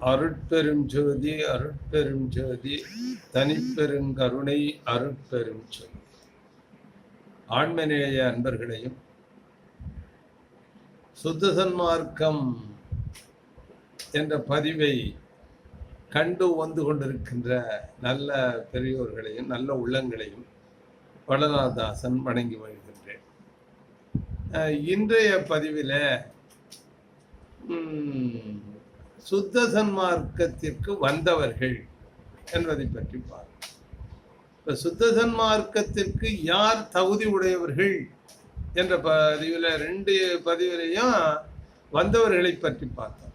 அருட்பெரும் ஜோதி அருட்பெரும் ஜோதி தனிப்பெருங்கருணை அருட்பெரும் ஜோதி. ஆண்மநேய அன்பர்களையும் சுத்த சன்மார்க்கம் என்ற பதிவை கண்டு வந்து கொண்டிருக்கின்ற நல்ல பெரியோர்களையும் நல்ல உள்ளங்களையும் வளநாதாசன் வணங்கி வருகின்றேன் இன்றைய பதிவில் சுத்த சன்மார்க்கத்திற்கு வந்தவர்கள் என்பதை பற்றி பார்ப்போம். இப்ப சுத்த சன்மார்க்கத்திற்கு யார் தகுதி உடையவர்கள் என்ற பதிவில் ரெண்டு பதிவிலையும் வந்தவர்களை பற்றி பார்த்தோம்.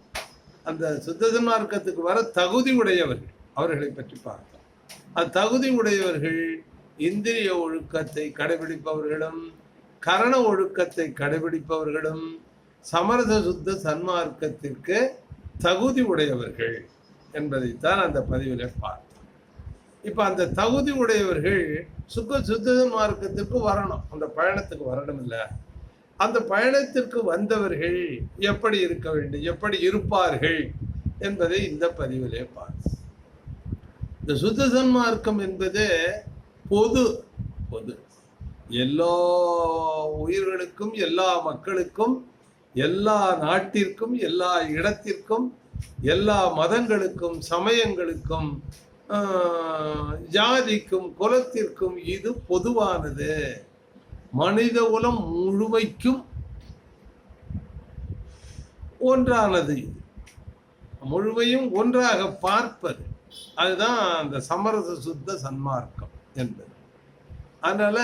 அந்த சுத்த சன்மார்க்கத்துக்கு வர தகுதி உடையவர்கள் அவர்களை பற்றி பார்த்தோம். அந்த தகுதி உடையவர்கள் இந்திரிய ஒழுக்கத்தை கடைபிடிப்பவர்களும் கரண ஒழுக்கத்தை கடைபிடிப்பவர்களும் சமரச சுத்த சன்மார்க்கத்திற்கு தகுதி உடையவர்கள் என்பதைத்தான் அந்த பதிவில் பார்த்தோம். இப்போ அந்த தகுதி உடையவர்கள் சுக்க சுத்த மார்க்கத்திற்கு வரணும். அந்த பயணத்துக்கு வரணும் இல்லை. அந்த பயணத்திற்கு வந்தவர்கள் எப்படி இருக்க வேண்டும் எப்படி இருப்பார்கள் என்பதை இந்த பதிவிலே பார்த்தோம். இந்த சுத்த சன்மார்க்கம் என்பது பொது பொது. எல்லா உயிர்களுக்கும் எல்லா மக்களுக்கும் எல்லா நாட்டிற்கும் எல்லா இடத்திற்கும் எல்லா மதங்களுக்கும் சமயங்களுக்கும் ஜாதிக்கும் குலத்திற்கும் இது பொதுவானது. மனித உலம் முழுமைக்கும் ஒன்றானது. இது முழுமையும் ஒன்றாக பார்ப்பது. அதுதான் அந்த சமரச சுத்த சன்மார்க்கம் என்பது. அதனால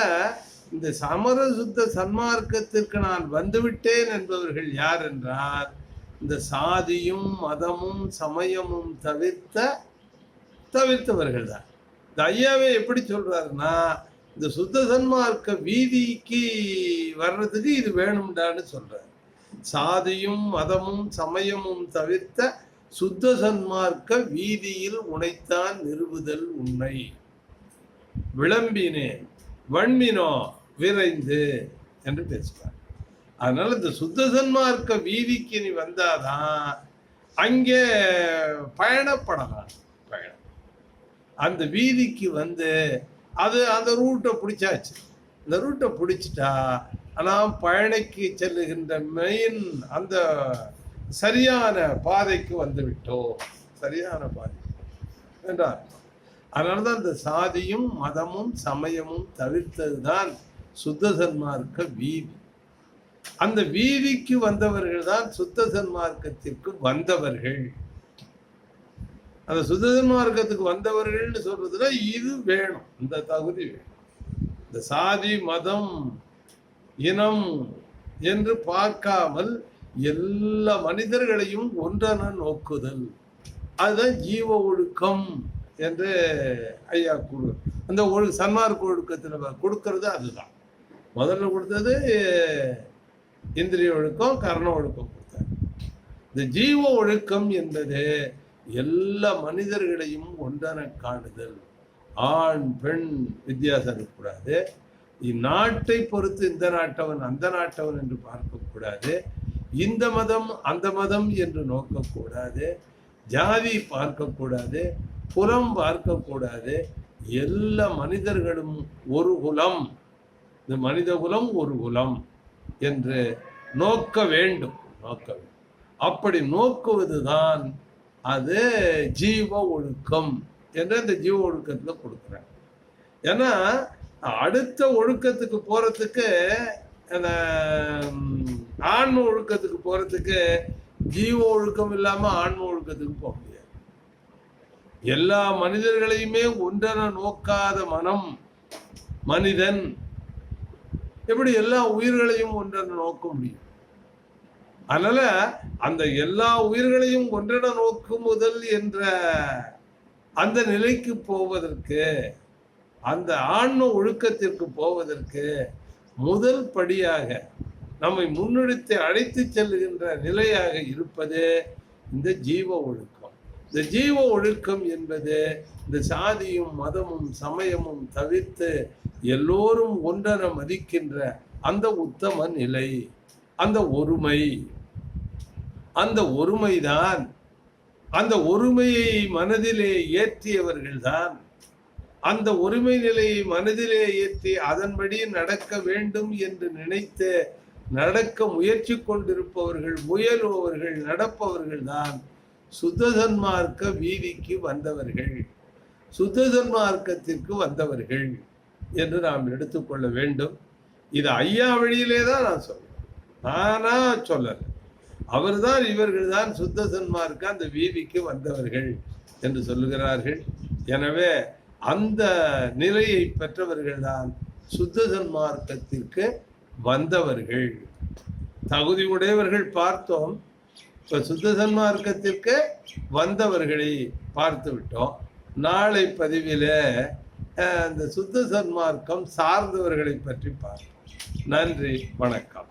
இந்த சமரசுத்த சன்மார்க்கத்திற்கு நான் வந்துவிட்டேன் என்பவர்கள் யார் என்றால் இந்த சாதியும் மதமும் சமயமும் தவிர்த்த தவிர்த்தவர்கள் தான். இந்த ஐயாவே எப்படி சொல்றாருன்னா இந்த சுத்த சன்மார்க்க வீதிக்கு வர்றதுக்கு இது வேணும்டான்னு சொல்றாரு. சாதியும் மதமும் சமயமும் தவிர்த்த சுத்த சன்மார்க்க வீதியில் உனைத்தான் நிறுவுதல் உண்மை விளம்பினேன் வன்மினோ விரைந்து என்று பேசுவார். அதனால இந்த சுத்த சன்மார்க்க வீதிக்கு நீ வந்தாதான் அங்கே பயணப்படலாம். பயணம். அந்த வீதிக்கு வந்து அது அந்த ரூட்டை பிடிச்சாச்சு. இந்த ரூட்டை பிடிச்சிட்டா ஆனால் பயணிக்கு செல்லுகின்ற மெயின் அந்த சரியான பாதைக்கு வந்து விட்டோம். சரியான பாதை. என்றார். அதனால தான் இந்த சாதியும் மதமும் சமயமும் தவிர்த்தது தான் சுத்த சன்மார்க்க வீதி. அந்த வீதிக்கு வந்தவர்கள் தான் சுத்த சன்மார்க்கத்திற்கு வந்தவர்கள். அந்த சுத்த சன்மார்க்கத்துக்கு வந்தவர்கள்னு சொல்றதுல இது வேணும். இந்த தகுதி வேணும். இந்த சாதி மதம் இனம் என்று பார்க்காமல் எல்லா மனிதர்களையும் ஒன்றென நோக்குதல். அதுதான் ஜீவ ஒழுக்கம் என்று ஐயா கொடு அந்த ஒழு சன்மார்க்க ஒழுக்கத்தில் கொடுக்கறது அதுதான். முதல்ல கொடுத்தது இந்திரிய ஒழுக்கம் கர்ண ஒழுக்கம் கொடுத்தார். இந்த ஜீவ ஒழுக்கம் என்பது எல்லா மனிதர்களையும் ஒன்றென காணுதல். ஆண் பெண் வித்தியாசம் இருக்கக்கூடாது. இந்நாட்டை பொறுத்து இந்த நாட்டவன் அந்த நாட்டவன் என்று பார்க்கக்கூடாது. இந்த மதம் அந்த மதம் என்று நோக்கக்கூடாது. ஜாதி பார்க்கக்கூடாது. புறம் பார்க்கக்கூடாது. எல்லா மனிதர்களும் ஒரு குலம். இந்த மனித குலம் ஒரு குலம் என்று நோக்க வேண்டும் நோக்க வேண்டும். அப்படி நோக்குவதுதான் அது ஜீவ ஒழுக்கம் என்று அந்த ஜீவ ஒழுக்கத்தில் கொடுக்குறேன் ஏன்னா அடுத்த ஒழுக்கத்துக்கு போகிறதுக்கு அந்த ஆன்ம ஒழுக்கத்துக்கு போகிறதுக்கு ஜீவ ஒழுக்கம் இல்லாமல் ஆன்ம ஒழுக்கத்துக்கு போக முடியாது. எல்லா மனிதர்களையுமே ஒன்றென நோக்காத மனம் மனிதன் எப்படி எல்லா உயிர்களையும் ஒன்றென நோக்க முடியும்? அதனால அந்த எல்லா உயிர்களையும் ஒன்றென நோக்கும் முதல் என்ற அந்த நிலைக்கு போவதற்கு அந்த ஆன்ம ஒழுக்கத்திற்கு போவதற்கு முதல் படியாக நம்மை முன்னெடுத்து அழைத்து செல்லுகின்ற நிலையாக இருப்பது இந்த ஜீவ ஒழுக்கம். இந்த ஜீவ ஒழுக்கம் என்பது இந்த சாதியும் மதமும் சமயமும் தவிர்த்து எல்லோரும் ஒன்றர மதிக்கின்ற அந்த உத்தம நிலை அந்த ஒருமை. அந்த ஒருமைதான் அந்த ஒருமையை மனதிலே ஏற்றியவர்கள்தான். அந்த ஒருமை நிலையை மனதிலே ஏற்றி அதன்படி நடக்க வேண்டும் என்று நினைத்து நடக்க முயற்சி கொண்டிருப்பவர்கள் முயலுபவர்கள் நடப்பவர்கள் தான் சுத்ததன்மார்க்க வீதிக்கு வந்தவர்கள். சுத்ததன்மார்க்கத்திற்கு வந்தவர்கள் என்று நாம் எடுத்துக்கொள்ள வேண்டும். இது ஐயா வழியிலே தான் நான் சொல்றேன். நானா சொல்லல. அவர்தான் இவர்கள் தான் சுத்த சன்மார்க்க அந்த வீதிக்கு வந்தவர்கள் என்று சொல்லுகிறார்கள். எனவே அந்த நிலையை பெற்றவர்கள் தான் சுத்த சன்மார்க்கத்திற்கு வந்தவர்கள். தகுதி உடையவர்கள் பார்த்தோம். இப்ப சுத்த சன்மார்க்கத்திற்கு வந்தவர்களை பார்த்து விட்டோம். நாளை பதிவில் அந்த சுத்த சன்மார்க்கம் சார்ந்தவர்களை பற்றி பார்ப்போம். நன்றி வணக்கம்.